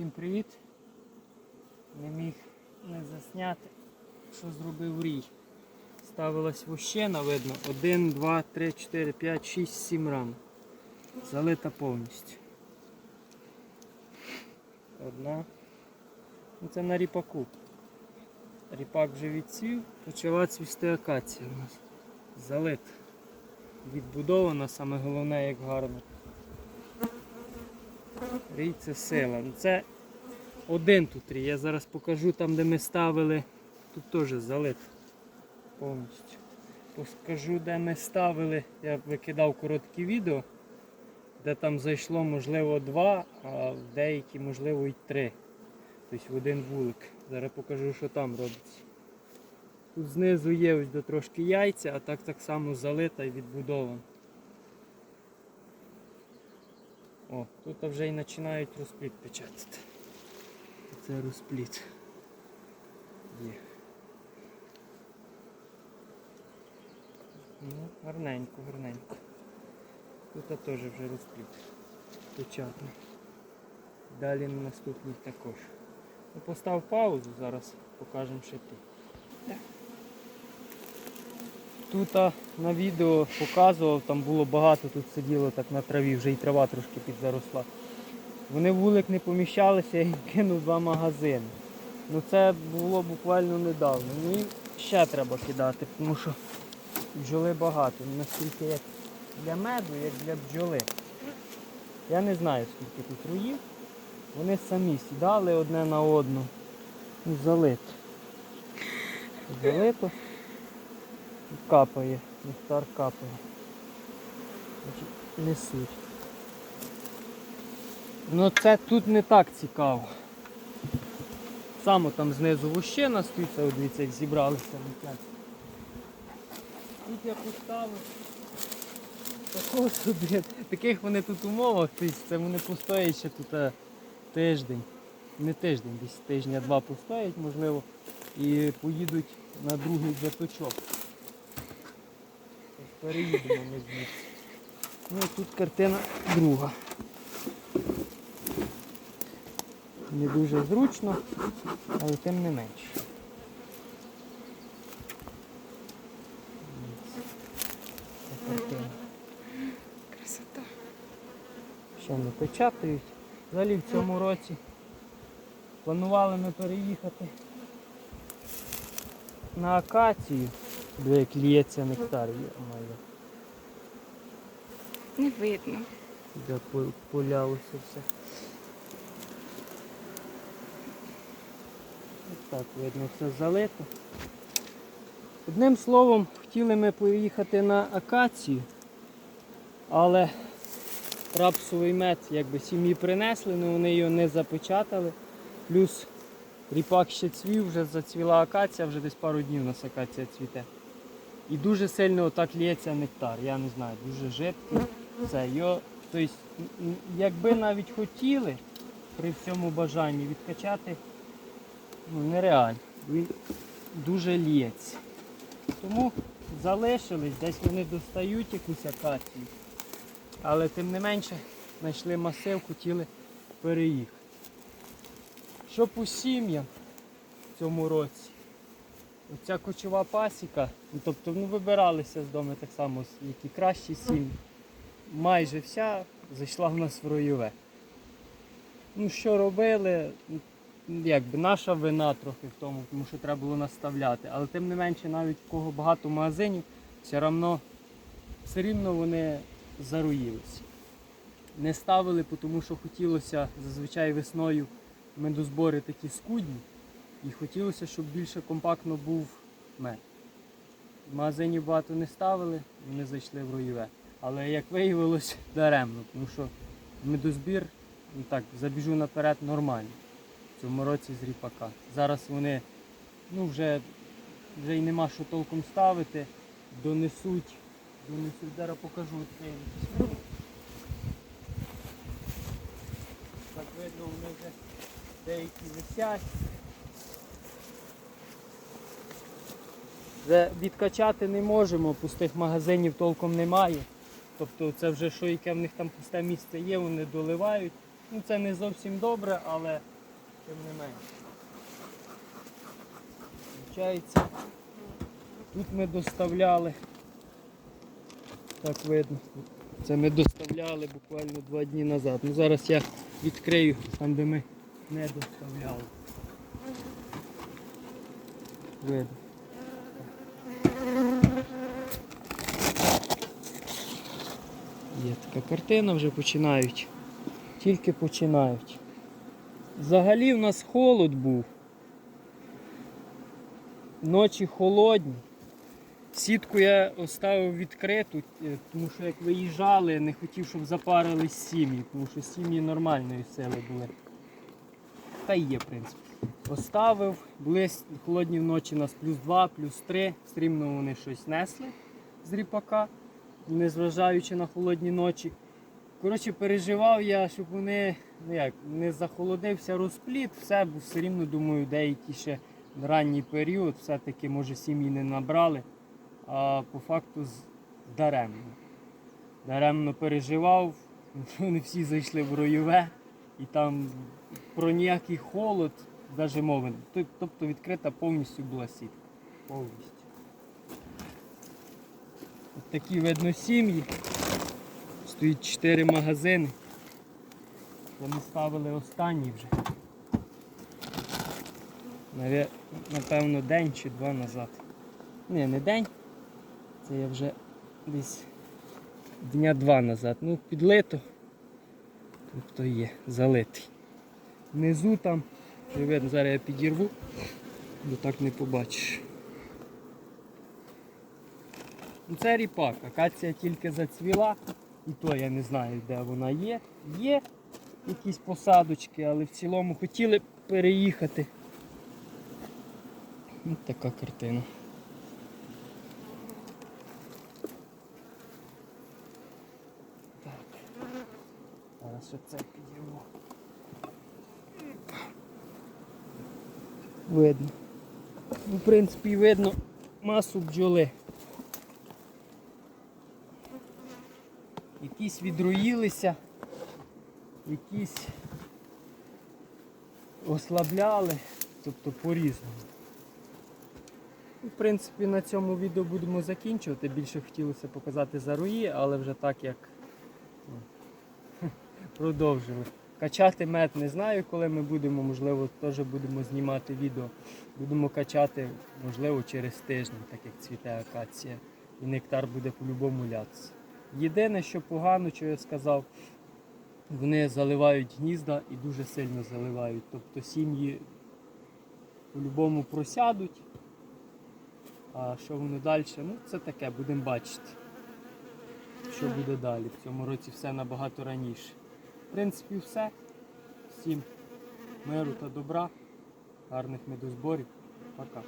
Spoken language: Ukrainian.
Всім привіт! Не міг не засняти, що зробив рій. Ставилась вощена, видно. 1, 2, 3, 4, 5, 6, 7 рам. Залита повністю. Одна. Ну, це на ріпаку. Ріпак вже відцвів, почала цвісти акація у нас. Залита. Відбудована, саме головне, як гарно. Рій сила. Ну, Це один тут рій. Я зараз покажу там, де ми ставили. Тут теж залит повністю. Покажу, де ми ставили. Я викидав короткі відео, де там зайшло можливо два, а в деякі можливо і три. Тобто в один вулик. Зараз покажу, що там робиться. Тут знизу є ось до трошки яйця, а так так само залита і відбудована. О, тут вже і починають розпліт печатати. Це розпліт. Є. Ну, гарненько, гарненько. Тут теж вже розпліт. Печатний. Далі на наступний також. Ну, постав паузу, зараз покажемо ще тут. Тут на відео показував, там було багато, тут сиділо так на траві, вже і трава трошки підзаросла. Вони вулик не поміщалися, я їм кинув два магазини. Ну це було буквально недавно. Ну і ще треба кидати, тому що бджоли багато. Ну, Наскільки як для меду, як для бджоли. Я не знаю скільки тут руїв. Вони самі сідали одне на одну. Ну, залито. Залито. Капає, нектар капає. Значить, Несуть. Ну це тут не так цікаво. Само там знизу вущина стоїть, от дивіться, як зібралися летять. Тут я поставив такого собі. Таких вони тут умовах, це вони постоять ще тут е, тиждень. Не тиждень, десь тижня-два постоять, можливо, і поїдуть на другий заточок. Переїдемо ми звідси. Ну і тут картина друга. Не дуже зручно, але тим не менше. Красота. Ще не печатають. Взагалі в цьому році планували ми переїхати на акацію, де як ліється нектар. Йо-моє. Не видно. Де по- полялося все. Ось так видно все залито. Одним словом, хотіли ми поїхати на акацію, але рапсовий мед якби сім'ї принесли, але вони його не запечатали. Плюс ріпак ще цвів, вже зацвіла акація, вже десь пару днів у нас акація цвіте. І дуже сильно отак лється нектар, я не знаю, дуже жидкий. Це його, тобто, якби навіть хотіли при всьому бажанні відкачати, ну нереально. Він дуже лється. Тому залишились, десь вони достають якусь акацію. Але тим не менше знайшли масив, хотіли переїхати. Що по сім'ям в цьому році? Оця кочова пасіка, ну, тобто ну, вибиралися з дому так само, які кращі сім'ї. Майже вся зайшла в нас в роєве. Ну що робили? Ну, Якби наша вина трохи в тому, тому що треба було наставляти. Але тим не менше, навіть в кого багато магазинів, все рівно, все рівно вони заруїлися. Не ставили, тому що хотілося зазвичай весною медозбори такі скудні. І хотілося, щоб більше компактно був мед. Магазинів багато не ставили, вони зайшли в роєве. Але як виявилось, даремно, тому що медозбір, ну так, забіжу наперед, нормальний. В цьому році з ріпака. Зараз вони ну, вже, вже й нема що толком ставити, донесуть, донесуть, зараз покажу. цей. Так видно, вони вже деякі висять. Вже відкачати не можемо, пустих магазинів толком немає. Тобто це вже що яке в них там пусте місце є, вони доливають Ну, це не зовсім добре, але тим не менше. Тут ми доставляли, так видно, це ми доставляли буквально два дні назад. Ну, зараз я відкрию там, де ми не доставляли. Видно. Є така картина, вже починають. Тільки починають. Взагалі в нас холод був. Ночі холодні. Сітку я оставив відкриту, е, тому що як виїжджали, не хотів, щоб запарились сім'ї, тому що сім'ї нормальної сили були. Та є, в принципі. Оставив, були холодні вночі у нас плюс 2, плюс 3. Все рівно вони щось несли з ріпака, незважаючи на холодні ночі. Коротше, переживав я, щоб вони ну як, не захолодився розпліт, все, бо все рівно думаю, деякі ще ранній період, все-таки, може, сім'ї не набрали, а по факту даремно. Даремно переживав, вони всі зайшли в роєве, і там про ніякий холод навіть мови. Тобто відкрита повністю була сітка. Повністю. Такі видно сім'ї. Стоїть 4 магазини. Вони ставили останній вже. Напевно, день чи два назад. Ні, не день. Це я вже десь дня два назад. Ну, підлито. Тобто є, залитий. Внизу там, вже видно, зараз я підірву, бо так не побачиш. Ну, Це ріпак, акація тільки зацвіла, і то я не знаю, де вона є. Є якісь посадочки, але в цілому хотіли переїхати. Ось така картина. Так. Зараз ще це підірву. Видно. В принципі, видно масу бджоли. Якісь відруїлися, якісь ослабляли, тобто по-різному. Ну, В принципі, на цьому відео будемо закінчувати. Більше хотілося показати за руї, але вже так як ну, продовжили. Качати мед не знаю, коли ми будемо, можливо, теж будемо знімати відео. Будемо качати, можливо, через тиждень, так як цвіте акація. І нектар буде по-любому лятися. Єдине, що погано, що я сказав, вони заливають гнізда і дуже сильно заливають. Тобто сім'ї по-любому просядуть. А що воно далі? Ну, це таке, будемо бачити. Що буде далі. В цьому році все набагато раніше. В принципі, все. Всім миру та добра, гарних медозборів. Пока.